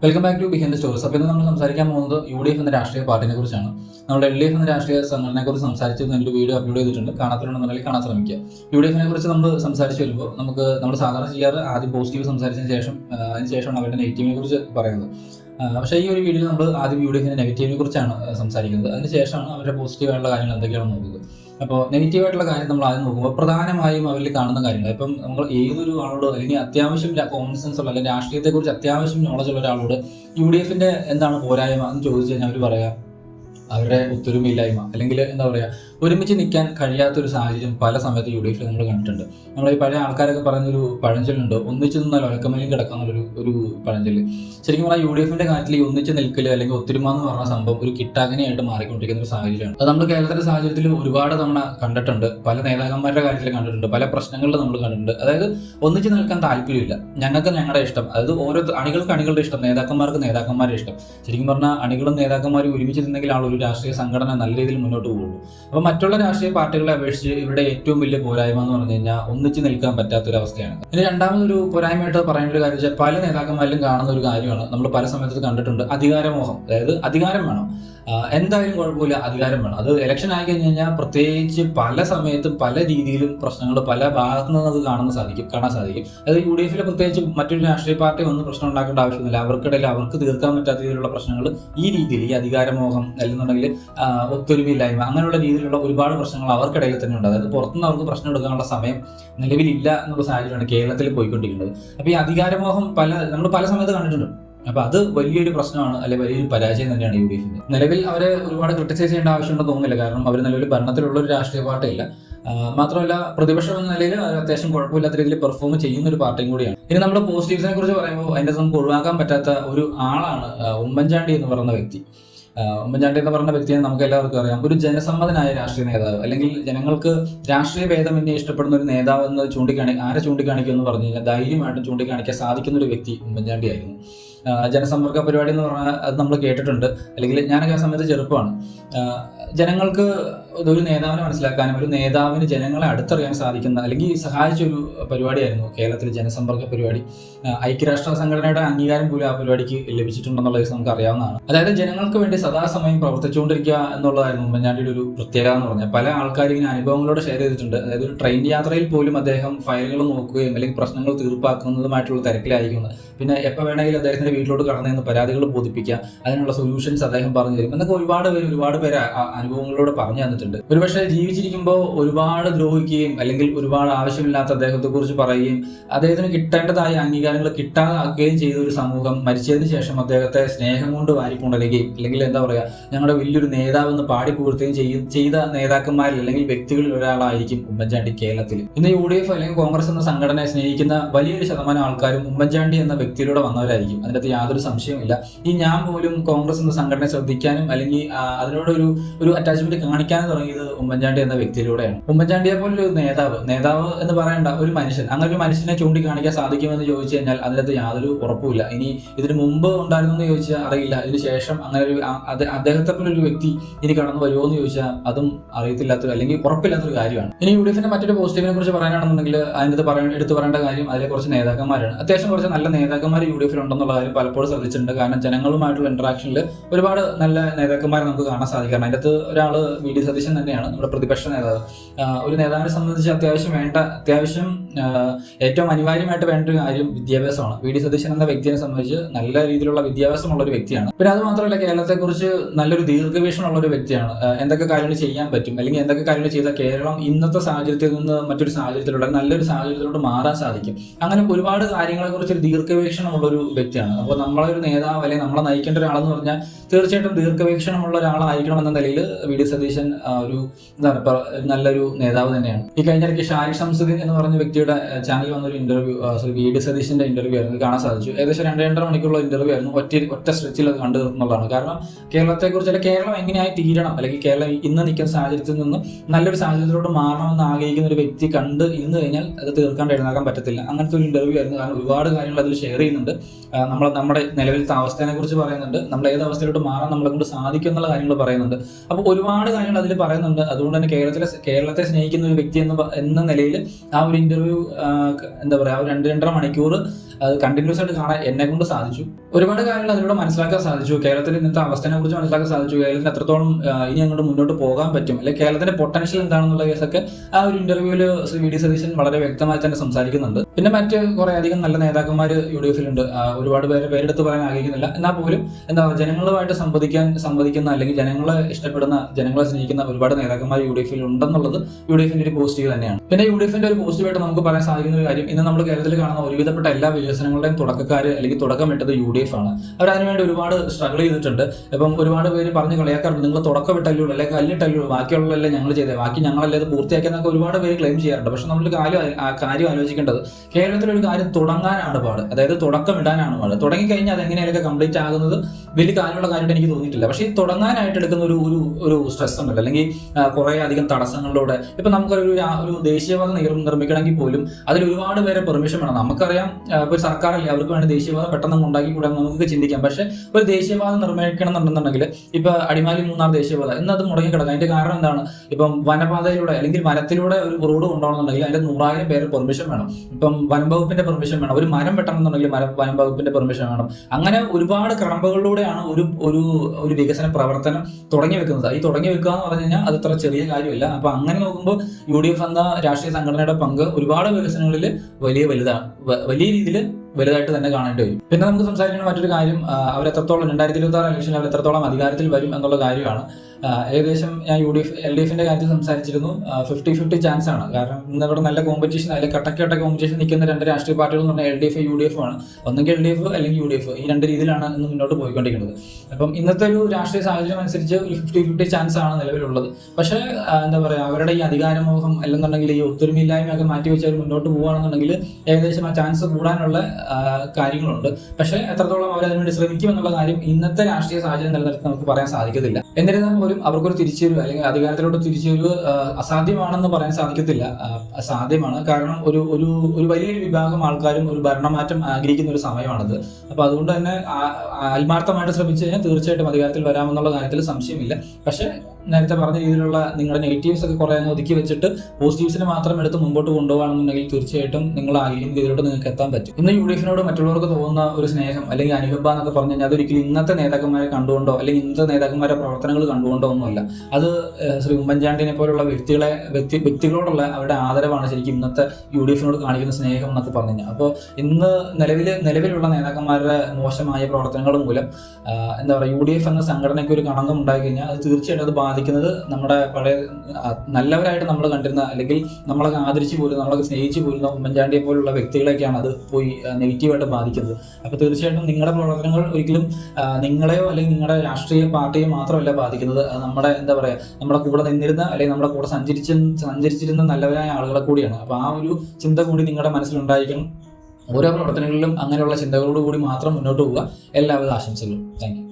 Welcome back to behind stories അപ്പോൾ ഇന്ന് നമ്മൾ സംസാരിക്കാൻ പോകുന്നത് യു ഡി എഫ് എന്ന രാഷ്ട്രീയ പാർട്ടിനെ കുറിച്ചാണ്. നമ്മൾ എൽ ഡി എഫ് എന്ന രാഷ്ട്രീയ സംഘടനയെ കുറിച്ച് സംസാരിച്ച് ഒരു വീഡിയോ അപ്ലോഡ് ചെയ്തിട്ടുണ്ട്. കാണാത്തവരുണ്ടെന്നുണ്ടെങ്കിൽ കാണാൻ ശ്രമിക്കുക. യു ഡി എഫിനെ കുറിച്ച് നമ്മൾ സംസാരിച്ച് വരുമ്പോൾ നമുക്ക് നമ്മൾ സാധാരണ ചെയ്യാറ് ആദ്യം പോസിറ്റീവ് സംസാരിച്ചതിന് ശേഷം അതിന് ശേഷമാണ് അവരുടെ നെഗറ്റീവിനെ കുറിച്ച് പറയുന്നത്. പക്ഷേ ഈ ഒരു വീഡിയോ നമ്മൾ ആദ്യം യു ഡി എഫിന്റെ നെഗറ്റീവിനെ കുറിച്ചാണ് സംസാരിക്കുന്നത്. അതിന് ശേഷമാണ് അവരുടെ പോസിറ്റീവ് ആയിട്ടുള്ള കാര്യങ്ങൾ എന്തൊക്കെയാണെന്ന് നോക്കുന്നത്. അപ്പോൾ നെഗറ്റീവായിട്ടുള്ള കാര്യം നമ്മൾ ആദ്യം നോക്കുമ്പോൾ പ്രധാനമായും അവരിൽ കാണുന്ന കാര്യങ്ങൾ. ഇപ്പം നമ്മൾ ഏതൊരു ആളോട് അല്ലെങ്കിൽ അത്യാവശ്യം കോമൺ സെൻസ് ഉള്ള അല്ലെങ്കിൽ രാഷ്ട്രീയത്തെക്കുറിച്ച് അത്യാവശ്യം നോളജ് ഉള്ള ഒരാളോട് യു ഡി എഫിന്റെ എന്താണ് പോരായ്മ എന്ന് ചോദിച്ചു കഴിഞ്ഞാൽ അവർ പറയാം അവരുടെ ഒത്തൊരുമയില്ലായ്മ. അല്ലെങ്കിൽ എന്താ പറയുക ഒരുമിച്ച് നിൽക്കാൻ കഴിയാത്തൊരു സാഹചര്യം പല സമയത്ത് യു ഡി എഫിൽ നമ്മൾ കണ്ടിട്ടുണ്ട്. നമ്മൾ ഈ പഴയ ആൾക്കാരൊക്കെ പറയുന്നൊരു പഴഞ്ചൊല്ലുണ്ട്? ഒന്നിച്ച് നിന്നാൽ ഒഴക്കമേലും കിടക്കാന്നുള്ളൊരു ഒരു ഒരു പഴഞ്ചൊല്ല്. ശരിക്കും പറഞ്ഞാൽ യു ഡി എഫിന്റെ കാര്യത്തിൽ ഈ ഒന്നിച്ച് നിൽക്കൽ അല്ലെങ്കിൽ ഒത്തൊരുമ എന്ന് പറഞ്ഞ സംഭവം ഒരു കിട്ടാകനെയായിട്ട് മാറിക്കൊണ്ടിരിക്കുന്ന ഒരു സാഹചര്യമാണ്. അത് നമ്മൾ കേരളത്തിലെ സാഹചര്യത്തിൽ ഒരുപാട് തവണ കണ്ടിട്ടുണ്ട്. പല നേതാക്കന്മാരുടെ കാര്യത്തിൽ കണ്ടിട്ടുണ്ട്. പല പ്രശ്നങ്ങളിൽ നമ്മൾ കണ്ടിട്ടുണ്ട്. അതായത് ഒന്നിച്ച് നിൽക്കാൻ താല്പര്യമില്ല. ഞങ്ങൾക്ക് ഞങ്ങളുടെ ഇഷ്ടം. അതായത് ഓരോ അണികൾക്ക് അണികളുടെ ഇഷ്ടം. നേതാക്കന്മാർക്ക് നേതാക്കന്മാരുടെ ഇഷ്ടം. ശരിക്കും പറഞ്ഞാൽ അണികളും നേതാക്കന്മാരും ഒരുമിച്ച് നിന്നെങ്കിൽ ആ ഒരു രാഷ്ട്രീയ സംഘടന നല്ല രീതിയിൽ മുന്നോട്ട് പോകുള്ളൂ. അപ്പോൾ മറ്റുള്ള രാഷ്ട്രീയ പാർട്ടികളെ അപേക്ഷിച്ച് ഇവിടെ ഏറ്റവും വലിയ പോരായ്മ എന്ന് പറഞ്ഞു കഴിഞ്ഞാൽ ഒന്നിച്ച് നിൽക്കാൻ പറ്റാത്ത ഒരു അവസ്ഥയാണ് ഇനി രണ്ടാമതൊരു പോരായ്മയായിട്ട് പറയേണ്ട ഒരു കാര്യം വെച്ചാൽ പല നേതാക്കന്മാരിലും കാണുന്ന ഒരു കാര്യമാണ് നമ്മൾ പല സമയത്ത് കണ്ടിട്ടുണ്ട്. അധികാരമോഹം. അതായത് അധികാരം വേണം. എന്തായാലും കുഴപ്പമില്ല. അധികാരം വേണം. അത് ഇലക്ഷൻ ആയി കഴിഞ്ഞ് കഴിഞ്ഞാൽ പ്രത്യേകിച്ച് പല സമയത്തും പല രീതിയിലും പ്രശ്നങ്ങൾ പല ഭാഗത്തു നിന്ന് അത് കാണാൻ സാധിക്കും കാണാൻ സാധിക്കും. അത് യു ഡി എഫിൽ പ്രത്യേകിച്ച് മറ്റൊരു രാഷ്ട്രീയ പാർട്ടി വന്ന് പ്രശ്നം ഉണ്ടാക്കേണ്ട ആവശ്യമൊന്നുമില്ല. അവർക്കിടയിൽ അവർക്ക് തീർക്കാൻ പറ്റാത്ത രീതിയിലുള്ള പ്രശ്നങ്ങൾ ഈ രീതിയിൽ ഈ അധികാരമോഹം അല്ലെന്നുണ്ടെങ്കിൽ ഒത്തൊരുമയില്ലായ്മ അങ്ങനെയുള്ള രീതിയിലുള്ള ഒരുപാട് പ്രശ്നങ്ങൾ അവർക്കിടയിൽ തന്നെ ഉണ്ട്. അതായത് പുറത്തുനിന്ന് അവർക്ക് പ്രശ്നം എടുക്കാനുള്ള സമയം നിലവിലില്ല എന്നുള്ള സാഹചര്യമാണ് കേരളത്തിൽ പോയിക്കൊണ്ടിരിക്കുന്നത്. അപ്പോൾ ഈ അധികാരമോഹം പല നമ്മൾ പല സമയത്ത് കണ്ടിട്ടുണ്ട്. അപ്പൊ അത് വലിയൊരു പ്രശ്നമാണ് അല്ലെ വലിയൊരു പരാജയം തന്നെയാണ് യു ഡി എഫിന്റെ നിലവിൽ അവരെ ഒരുപാട് ക്രിട്ടിസൈസ് ചെയ്യേണ്ട ആവശ്യമുണ്ടെന്ന് തോന്നുന്നില്ല കാരണം അവർ നിലവിൽ ഭരണത്തിലുള്ള ഒരു രാഷ്ട്രീയ പാർട്ടിയല്ല മാത്രമല്ല പ്രതിപക്ഷം എന്ന നിലയിൽ അത്യാവശ്യം കുഴപ്പമില്ലാത്ത രീതിയിൽ പെർഫോം ചെയ്യുന്ന ഒരു പാർട്ടിയും കൂടിയാണ്. ഇനി നമ്മൾ പോസിറ്റീവ്സിനെ കുറിച്ച് പറയുമ്പോൾ അതിന്റെ നമുക്ക് ഒഴിവാക്കാൻ പറ്റാത്ത ഒരു ആളാണ് ഉമ്മൻചാണ്ടി എന്ന് പറയുന്ന വ്യക്തി. ഉമ്മൻചാണ്ടി എന്ന് പറയുന്ന വ്യക്തിയെ നമുക്ക് എല്ലാവർക്കും അറിയാം. ഒരു ജനസമ്മതനായ രാഷ്ട്രീയ നേതാവ് അല്ലെങ്കിൽ ജനങ്ങൾക്ക് രാഷ്ട്രീയ ഭേദമന്യേ ഇഷ്ടപ്പെടുന്ന ഒരു നേതാവ് എന്ന് ചൂണ്ടിക്കാണി ആരെ ചൂണ്ടിക്കാണിക്കും എന്ന് പറഞ്ഞു കഴിഞ്ഞാൽ ധൈര്യമായിട്ടും ചൂണ്ടിക്കാണിക്കാൻ സാധിക്കുന്ന ഒരു വ്യക്തി ഉമ്മൻചാണ്ടി ആയിരുന്നു. ജനസമ്പർക്ക പരിപാടി എന്ന് പറഞ്ഞാൽ അത് നമ്മൾ കേട്ടിട്ടുണ്ട്. അല്ലെങ്കിൽ ഞാനൊക്കെ ആ സമയത്ത് ചെറുപ്പമാണ്. ജനങ്ങൾക്ക് ഒരു നേതാവിനെ മനസ്സിലാക്കാനും ഒരു നേതാവിന് ജനങ്ങളെ അടുത്തറിയാൻ സാധിക്കുന്ന അല്ലെങ്കിൽ സഹായിച്ച ഒരു പരിപാടിയായിരുന്നു കേരളത്തിലെ ജനസമ്പർക്ക പരിപാടി. ഐക്യരാഷ്ട്ര സംഘടനയുടെ അംഗീകാരം പോലും ആ പരിപാടിക്ക് ലഭിച്ചിട്ടുണ്ടെന്നുള്ള കാര്യം നമുക്ക് അറിയാവുന്നതാണ്. അതായത് ജനങ്ങൾക്ക് വേണ്ടി സദാസമയം പ്രവർത്തിച്ചുകൊണ്ടിരിക്കുക എന്നുള്ളതായിരുന്നു ഉമ്മൻചാണ്ടിയുടെ ഒരു പ്രത്യേകത എന്ന് പറഞ്ഞാൽ. പല ആൾക്കാർ ഇങ്ങനെ അനുഭവങ്ങളോട് ഷെയർ ചെയ്തിട്ടുണ്ട്. അതായത് ഒരു ട്രെയിൻ യാത്രയിൽ പോലും അദ്ദേഹം ഫയലുകൾ നോക്കുകയും അല്ലെങ്കിൽ പ്രശ്നങ്ങൾ തീർപ്പാക്കുന്നതുമായിട്ടുള്ള തിരക്കിലായിരിക്കുന്നത് പിന്നെ എപ്പോൾ വേണമെങ്കിലും അദ്ദേഹത്തിന്റെ വീട്ടിലോട്ട് കടന്നു നിന്ന് പരാതികൾ ബോധിപ്പിക്കുക അതിനുള്ള സൊല്യൂഷൻസ് അദ്ദേഹം പറഞ്ഞു തരും. എന്നൊക്കെ ഒരുപാട് പേര് ഒരുപാട് പേര് അനുഭവങ്ങളിലൂടെ പറഞ്ഞു തന്നിട്ടുണ്ട്. ഒരുപക്ഷെ ജീവിച്ചിരിക്കുമ്പോൾ ഒരുപാട് ദ്രോഹിക്കുകയും അല്ലെങ്കിൽ ഒരുപാട് ആവശ്യമില്ലാത്ത അദ്ദേഹത്തെ കുറിച്ച് പറയുകയും അദ്ദേഹത്തിന് കിട്ടേണ്ടതായ അംഗീകാരങ്ങൾ കിട്ടാതാക്കുകയും ചെയ്ത ഒരു സമൂഹം മരിച്ചതിന് ശേഷം അദ്ദേഹത്തെ സ്നേഹം കൊണ്ട് വാരിക്കൊണ്ടിരിക്കുകയും അല്ലെങ്കിൽ എന്താ പറയുക ഞങ്ങളുടെ വലിയൊരു നേതാവ് എന്ന് പാടി പുകഴ്ത്തുകയും ചെയ്യ- ചെയ്ത നേതാക്കന്മാരിൽ അല്ലെങ്കിൽ വ്യക്തികളിൽ ഒരാളായിരിക്കും ഉമ്മൻചാണ്ടി കേരളത്തിൽ. ഇന്ന് യു ഡി എഫ് അല്ലെങ്കിൽ കോൺഗ്രസ് എന്ന സംഘടനയെ സ്നേഹിക്കുന്ന വലിയൊരു ശതമാനം ആൾക്കാരും ഉമ്മൻചാണ്ടി എന്ന വ്യക്തിയിലൂടെ വന്നവരായിരിക്കും. അതിനകത്ത് യാതൊരു സംശയവുമില്ല ഈ ഞാൻ പോലും കോൺഗ്രസ് എന്ന സംഘടനയെ ശ്രദ്ധിക്കാനും അല്ലെങ്കിൽ അതിനോടൊരു ഒരു അറ്റാച്ച്മെന്റ് കാണിക്കാനും തുടങ്ങിയത് ഉമ്മൻചാണ്ടി എന്ന വ്യക്തിയിലൂടെയാണ്. ഉമ്മൻചാണ്ടിയെ പോലൊരു നേതാവ് നേതാവ് എന്ന് പറയേണ്ട ഒരു മനുഷ്യൻ. അങ്ങനെ ഒരു മനുഷ്യനെ ചൂണ്ടിക്കാണിക്കാൻ സാധിക്കുമെന്ന് ചോദിച്ചു കഴിഞ്ഞാൽ അതിനകത്ത് യാതൊരു ഉറപ്പുമില്ല. ഇനി ഇതിന് മുമ്പ് ഉണ്ടായിരുന്നു എന്ന് ചോദിച്ചാൽ അറിയില്ല. ഇതിന് ശേഷം അങ്ങനെ ഒരു അദ്ദേഹത്തെ ഒരു വ്യക്തി ഇനി കടന്നു വരുമോ എന്ന് ചോദിച്ചാൽ അതും അറിയത്തില്ലാത്തൊരു അല്ലെങ്കിൽ ഉറപ്പില്ലാത്തൊരു കാര്യമാണ്. ഇനി യു ഡി എഫിന്റെ മറ്റൊരു പോസിറ്റീവിനെ കുറിച്ച് പറയാനാണെന്നുണ്ടെങ്കിൽ അതിനകത്ത് പറയാൻ എടുത്തു പറയേണ്ട കാര്യം അതിലെ കുറച്ച് നേതാക്കന്മാരാണ്. അത്യാവശ്യം കുറച്ച് നല്ല നേതാക്കന്മാർ യു ഡി എഫിൽ ഉണ്ടെന്നുള്ള കാര്യം പലപ്പോഴും ശ്രദ്ധിച്ചിട്ടുണ്ട്. കാരണം ജനങ്ങളുമായിട്ടുള്ള ഇന്ററാക്ഷനിൽ ഒരുപാട് നല്ല നേതാക്കന്മാരെ നമുക്ക് കാണാൻ സാധിക്കണം അതിന്റെ അകത്ത് ഒരാൾ വി ഡി സതീശൻ തന്നെയാണ് നമ്മുടെ പ്രതിപക്ഷ നേതാവ്. ഒരു നേതാവിനെ സംബന്ധിച്ച് അത്യാവശ്യം വേണ്ട അത്യാവശ്യം ഏറ്റവും അനിവാര്യമായിട്ട് വേണ്ട ഒരു കാര്യം വിദ്യാഭ്യാസമാണ്. വി ഡി സതീശൻ എന്ന വ്യക്തിയെ സംബന്ധിച്ച് നല്ല രീതിയിലുള്ള വിദ്യാഭ്യാസമുള്ള ഒരു വ്യക്തിയാണ്. പിന്നെ അത് മാത്രമല്ല കേരളത്തെക്കുറിച്ച് നല്ലൊരു ദീർഘവീക്ഷണമുള്ള ഒരു വ്യക്തിയാണ്. എന്തൊക്കെ കാര്യങ്ങൾ ചെയ്യാൻ പറ്റും അല്ലെങ്കിൽ എന്തൊക്കെ കാര്യങ്ങൾ ചെയ്താൽ കേരളം ഇന്നത്തെ സാഹചര്യത്തിൽ നിന്ന് മറ്റൊരു സാഹചര്യത്തിലൂടെ നല്ലൊരു സാഹചര്യത്തിലോട്ട് മാറാൻ സാധിക്കും. അങ്ങനെ ഒരുപാട് കാര്യങ്ങളെക്കുറിച്ച് ഒരു ഒരു ദീർഘവീക്ഷണമുള്ള ഒരു വ്യക്തിയാണ്. അപ്പോൾ നമ്മളെ ഒരു നേതാവ് അല്ലെങ്കിൽ നമ്മളെ നയിക്കേണ്ട ഒരാളെന്ന് പറഞ്ഞാൽ തീർച്ചയായിട്ടും ദീർഘവീക്ഷണമുള്ള ഒരാളായിരിക്കണം എന്ന നിലയിൽ വി ഡി സതീശൻ ഒരു എന്താണ് നല്ലൊരു നേതാവ് തന്നെയാണ്. ഈ കഴിഞ്ഞ ഷാരിഖ് ഷംസുദ്ദീൻ എന്ന് പറഞ്ഞ വ്യക്തിയുടെ ചാനലിൽ വന്നൊരു ഇന്റർവ്യൂ സോറി വി ഡി സതീശന്റെ ഇന്റർവ്യൂ ആയിരുന്നു. കാണാൻ സാധിച്ചു. ഏകദേശം രണ്ട് രണ്ടര മണിക്കൂറുള്ള ഇന്റർവ്യൂ ആയിരുന്നു. ഒറ്റ ഒറ്റ സ്ട്രെച്ചിൽ അത് കണ്ടു എന്നുള്ളതാണ് കാരണം കേരളത്തെക്കുറിച്ച് അല്ലെങ്കിൽ കേരളം എങ്ങനെയായി തീരണം അല്ലെങ്കിൽ കേരളം ഇന്ന് നിൽക്കുന്ന സാഹചര്യത്തിൽ നിന്ന് നല്ലൊരു സാഹചര്യത്തിലോട്ട് മാറണമെന്ന് ആഗ്രഹിക്കുന്ന ഒരു വ്യക്തി കണ്ട് ഇരുന്ന് കഴിഞ്ഞാൽ അത് തീർക്കാണ്ട് എഴുന്നാക്കാൻ പറ്റത്തില്ല. അങ്ങനത്തെ ഒരു ഇന്റർവ്യൂ ആയിരുന്നു. കാരണം ഒരുപാട് കാര്യങ്ങൾ അതിൽ ഷെയർ ചെയ്യുന്നുണ്ട്. നമ്മൾ നമ്മുടെ നിലവിലത്തെ അവസ്ഥയെ കുറിച്ച് പറയുന്നുണ്ട്. നമ്മൾ ഏത് അവസ്ഥയിലോട്ട് മാറാൻ നമ്മളെ കൊണ്ട് സാധിക്കും എന്നുള്ള കാര്യങ്ങൾ പറയുന്നുണ്ട്. അപ്പോൾ ഒരുപാട് കാര്യങ്ങൾ അതിൽ പറയുന്നുണ്ട്. അതുകൊണ്ട് തന്നെ കേരളത്തിലെ കേരളത്തെ സ്നേഹിക്കുന്ന ഒരു വ്യക്തി എന്ന എന്ന നിലയിൽ ആ ഒരു ഇന്റർവ്യൂ എന്താ പറയുക രണ്ട് രണ്ടര മണിക്കൂർ അത് കണ്ടിന്യൂസ് ആയിട്ട് കാണാൻ എന്നെ കൊണ്ട് സാധിച്ചു. ഒരുപാട് കാര്യങ്ങൾ അതിലൂടെ മനസ്സിലാക്കാൻ സാധിച്ചു. കേരളത്തിൽ ഇന്നത്തെ അവസ്ഥനെ കുറിച്ച് മനസ്സിലാക്കാൻ സാധിച്ചു. കേരളത്തിന് എത്രത്തോളം ഇനി അങ്ങോട്ട് മുന്നോട്ട് പോകാൻ പറ്റും. അല്ലെങ്കിൽ കേരളത്തിന്റെ പൊട്ടൻഷ്യൽ എന്താണെന്നുള്ള കേസൊക്കെ ആ ഒരു ഇന്റർവ്യൂവിൽ ശ്രീ വി ഡി സതീശൻ വളരെ വ്യക്തമായി തന്നെ സംസാരിക്കുന്നുണ്ട്. പിന്നെ മറ്റ് കുറെ അധികം നല്ല നേതാക്കന്മാർ യു ഡി എഫിലുണ്ട്. ഒരുപാട് പേര് പേരെടുത്ത് പറയാൻ ആഗ്രഹിക്കുന്നില്ല. എന്നാൽ പോലും എന്താ ജനങ്ങളുമായിട്ട് സംവദിക്കാൻ സംവദിക്കുന്ന അല്ലെങ്കിൽ ജനങ്ങളെ ഇഷ്ടപ്പെടുന്ന ജനങ്ങളെ സ്നേഹിക്കുന്ന ഒരുപാട് നേതാക്കന്മാർ യു ഡി എഫിൽ ഉണ്ടെന്നുള്ളത് യു ഡി എഫിന്റെ ഒരു പോസിറ്റീവ് തന്നെയാണ്. പിന്നെ യു ഡി എഫിന്റെ ഒരു പോസിറ്റീവായിട്ട് നമുക്ക് പറയാൻ സാധിക്കുന്ന ഒരു കാര്യം ഇന്ന് നമ്മൾ കേരളത്തിൽ കാണുന്ന ഒരുവിധപ്പെട്ട എല്ലാ വികസനങ്ങളുടെയും തുടക്കക്കാർ അല്ലെങ്കിൽ തുടക്കമിട്ടത് യു ഡി എഫ് ആണ്. അവർ അതിനുവേണ്ടി ഒരുപാട് സ്ട്രഗിൾ ചെയ്തിട്ടുണ്ട്. ഇപ്പം ഒരുപാട് പേര് പറഞ്ഞു കളിയാക്കാറുണ്ട്. നിങ്ങൾ തുടക്കമിട്ടല്ലേ ഉള്ളൂ അല്ലെങ്കിൽ കല്ലിട്ടല്ലേ ഉള്ളൂ ബാക്കിയുള്ളതല്ലേ ഞങ്ങൾ ചെയ്തത് ബാക്കി ഞങ്ങളല്ലേ അത് പൂർത്തിയാക്കിയെന്നൊക്കെ ഒരുപാട് പേര് ക്ലെയിം ചെയ്യാറുണ്ട്. പക്ഷെ നമ്മൾ കാര്യം കാര്യം ആലോചിക്കേണ്ടത് കേരളത്തിൽ ഒരു കാര്യം തുടങ്ങാനാണ് പാട്. അതായത് തുടക്കമിടാനാണ് പാട്. തുടങ്ങിക്കഴിഞ്ഞാൽ അത് എങ്ങനെയൊക്കെ കംപ്ലീറ്റ് ആകുന്നത് വലിയ കാര്യമുള്ള കാര്യമായിട്ട് എനിക്ക് തോന്നിയിട്ടില്ല. പക്ഷേ ഈ തുടങ്ങാനായിട്ട് എടുക്കുന്ന ഒരു ഒരു ഒരു സ്ട്രെസ് ഉണ്ടല്ലോ അല്ലെങ്കിൽ കുറെ അധികം തടസ്സങ്ങളിലൂടെ ഇപ്പൊ നമുക്കൊരു ഒരു നിർ- നിർമ്മിക്കണമെങ്കിൽ പോലും അതിൽ ഒരുപാട് പേരെ പെർമിഷൻ വേണം. നമുക്കറിയാം ഇപ്പൊ സർക്കാരല്ലേ അവർക്ക് വേണ്ടി ദേശീയവാദം പെട്ടെന്ന് ഉണ്ടാക്കി കൂടാൻ നമുക്ക് ചിന്തിക്കാം. പക്ഷെ ഒരു ദേശീയവാദം നിർമ്മിക്കണം എന്നുണ്ടെന്നുണ്ടെങ്കിൽ ഇപ്പൊ അടിമാലി മൂന്നാർ ദേശീയപാത എന്നത് മുടങ്ങി കിടക്കാം. അതിന്റെ കാരണം എന്താണ്? ഇപ്പം വനപാതയിലൂടെ അല്ലെങ്കിൽ വനത്തിലൂടെ ഒരു റോഡ് കൊണ്ടുപോകണമെന്നുണ്ടെങ്കിൽ അതിന്റെ നൂറായിരം പേര് പെർമിഷൻ വേണം. ഇപ്പം വനം വകുപ്പിന്റെ പെർമിഷൻ വേണം. ഒരു മരം വെട്ടണമെന്നുണ്ടെങ്കിൽ മരം വനം വകുപ്പിന്റെ പെർമിഷൻ വേണം. അങ്ങനെ ഒരുപാട് ക്രമ്പുകളിലൂടെയാണ് ഒരു ഒരു ഒരു വികസന പ്രവർത്തനം തുടങ്ങി വെക്കുന്നത്. ഈ തുടങ്ങി വെക്കുക എന്ന് പറഞ്ഞു കഴിഞ്ഞാൽ അത് അത്ര ചെറിയ കാര്യമില്ല. അപ്പൊ അങ്ങനെ നോക്കുമ്പോൾ യു ഡി എഫ് എന്ന രാഷ്ട്രീയ സംഘടനയുടെ പങ്ക് ഒരുപാട് വികസനങ്ങളിൽ വലിയ വലുതാണ്. വലിയ രീതിയിൽ വലുതായിട്ട് തന്നെ കാണേണ്ടി വരും. പിന്നെ നമുക്ക് സംസാരിക്കുന്ന മറ്റൊരു കാര്യം അവർ എത്രത്തോളം രണ്ടായിരത്തി ഇരുപത്തി ആറ് ഇലക്ഷനിൽ അവർ എത്രത്തോളം അധികാരത്തിൽ വരും എന്നുള്ള കാര്യമാണ്. ഏകദേശം ഞാൻ U D F L D എഫിന്റെ കാര്യത്തിൽ സംസാരിച്ചിരുന്നു. ഫിഫ്റ്റി ഫിഫ്റ്റി ചാൻസ് ആണ്. കാരണം ഇന്ന് ഇവിടെ നല്ല കോമ്പറ്റീഷൻ അല്ലെങ്കിൽ കട്ടക്കട്ട കോമ്പറ്റീഷൻ നിൽക്കുന്ന രണ്ട് രാഷ്ട്രീയ പാർട്ടികൾ എന്ന് പറഞ്ഞാൽ L D F U D F ആണ്. ഒന്നെങ്കിൽ എൽ ഡി എഫ് അല്ലെങ്കിൽ യു ഡി എഫ് ഈ രണ്ട് രീതിയിലാണ് ഇന്ന് മുന്നോട്ട് പോയിക്കൊണ്ടിരിക്കുന്നത്. അപ്പം ഇന്നത്തെ ഒരു രാഷ്ട്രീയ സാഹചര്യം അനുസരിച്ച് ഒരു ഫിഫ്റ്റി ഫിഫ്റ്റി ചാൻസ് ആണ് നിലവിലുള്ളത്. പക്ഷേ എന്താ പറയുക അവരുടെ ഈ അധികാരമോഹം അല്ലെന്നുണ്ടെങ്കിൽ ഈ ഒത്തൊരുമയില്ലായ്മയൊക്കെ മാറ്റി വെച്ച് അവർ മുന്നോട്ട് പോകുകയാണെന്നുണ്ടെങ്കിൽ ഏകദേശം ആ ചാൻസ് കൂടാനുള്ള കാര്യങ്ങളുണ്ട്. പക്ഷേ എത്രത്തോളം അവർ അതിനുവേണ്ടി ശ്രമിക്കും എന്നുള്ള കാര്യം ഇന്നത്തെ രാഷ്ട്രീയ സാഹചര്യം നിലനിർത്തി നമുക്ക് പറയാൻ സാധിക്കത്തില്ല. എന്നിരുന്നാൽ പോലും അവർക്കൊരു തിരിച്ചുവരവ് അല്ലെങ്കിൽ അധികാരത്തിലോട്ട് തിരിച്ചുവരവ് അസാധ്യമാണെന്ന് പറയാൻ സാധിക്കത്തില്ല. സാധ്യമാണ് കാരണം ഒരു ഒരു ഒരു വലിയൊരു വിഭാഗം ആൾക്കാരും ഒരു ഭരണമാറ്റം ആഗ്രഹിക്കുന്ന ഒരു സമയമാണത്. അപ്പൊ അതുകൊണ്ട് തന്നെ ആത്മാർത്ഥമായിട്ട് ശ്രമിച്ചു കഴിഞ്ഞാൽ തീർച്ചയായിട്ടും അധികാരത്തിൽ വരാമെന്നുള്ള കാര്യത്തിൽ സംശയമില്ല. പക്ഷേ നേരത്തെ പറഞ്ഞ രീതിയിലുള്ള നിങ്ങളുടെ നെഗറ്റീവ്സ് ഒക്കെ കുറെ ഒതുക്കി വെച്ചിട്ട് പോസിറ്റീവ്സിനെ മാത്രം എടുത്ത് മുമ്പോട്ട് കൊണ്ടുപോകണമെന്നുണ്ടെങ്കിൽ തീർച്ചയായിട്ടും നിങ്ങൾ ആഗ്രഹിക്കുന്ന രീതിയിലോട്ട് നിങ്ങൾക്ക് എത്താൻ പറ്റും. ഇന്ന് യു ഡി എഫിനോട് മറ്റുള്ളവർക്ക് തോന്നുന്ന ഒരു സ്നേഹം അല്ലെങ്കിൽ അനുകമ്പ എന്നൊക്കെ പറഞ്ഞു കഴിഞ്ഞാൽ അതൊരിക്കലും ഇന്നത്തെ നേതാക്കന്മാരെ കണ്ടുകൊണ്ടോ അല്ലെങ്കിൽ ഇന്നത്തെ നേതാക്കന്മാരുടെ പ്രവർത്തനങ്ങൾ കണ്ടുകൊണ്ടോ ഒന്നുമല്ല. അത് ശ്രീ ഉമ്മൻചാണ്ടിനെ പോലുള്ള വ്യക്തികളെ വ്യക്തി വ്യക്തികളോടുള്ള അവരുടെ ആദരവാണ് ശരിക്കും ഇന്നത്തെ യു ഡി എഫിനോട് കാണിക്കുന്ന സ്നേഹം എന്നൊക്കെ പറഞ്ഞു കഴിഞ്ഞാൽ. അപ്പോൾ ഇന്ന് നിലവിൽ നിലവിലുള്ള നേതാക്കന്മാരുടെ മോശമായ പ്രവർത്തനങ്ങൾ മൂലം എന്താ പറയുക യു ഡി എഫ് എന്ന സംഘടനയ്ക്ക് ഒരു കളങ്കം ഉണ്ടായി കഴിഞ്ഞാൽ അത് തീർച്ചയായിട്ടും അത് ബാധിക്കുന്നത് നമ്മുടെ പഴയ നല്ലവരായിട്ട് നമ്മൾ കണ്ടിരുന്ന അല്ലെങ്കിൽ നമ്മളെ ആദരിച്ചു പോലും നമ്മളെ സ്നേഹിച്ചു പോരുന്ന ഉമ്മൻചാണ്ടിയെ പോലുള്ള വ്യക്തികളെയൊക്കെയാണ് അത് പോയി നെഗറ്റീവായിട്ട് ബാധിക്കുന്നത്. അപ്പോൾ തീർച്ചയായിട്ടും നിങ്ങളുടെ പ്രവർത്തനങ്ങൾ ഒരിക്കലും നിങ്ങളെയോ അല്ലെങ്കിൽ നിങ്ങളുടെ രാഷ്ട്രീയ പാർട്ടിയെ മാത്രമല്ല ബാധിക്കുന്നത്. നമ്മുടെ എന്താ പറയുക നമ്മുടെ കൂടെ നിന്നിരുന്ന അല്ലെങ്കിൽ നമ്മുടെ കൂടെ സഞ്ചരിച്ച സഞ്ചരിച്ചിരുന്ന നല്ലവരായ ആളുകളെ കൂടിയാണ്. അപ്പോൾ ആ ഒരു ചിന്ത കൂടി നിങ്ങളുടെ മനസ്സിലുണ്ടായിരിക്കണം. ഓരോ പ്രവർത്തനങ്ങളിലും അങ്ങനെയുള്ള ചിന്തകളോടുകൂടി മാത്രം മുന്നോട്ട് പോവുക. എല്ലാവിധ ആശംസകളും. താങ്ക്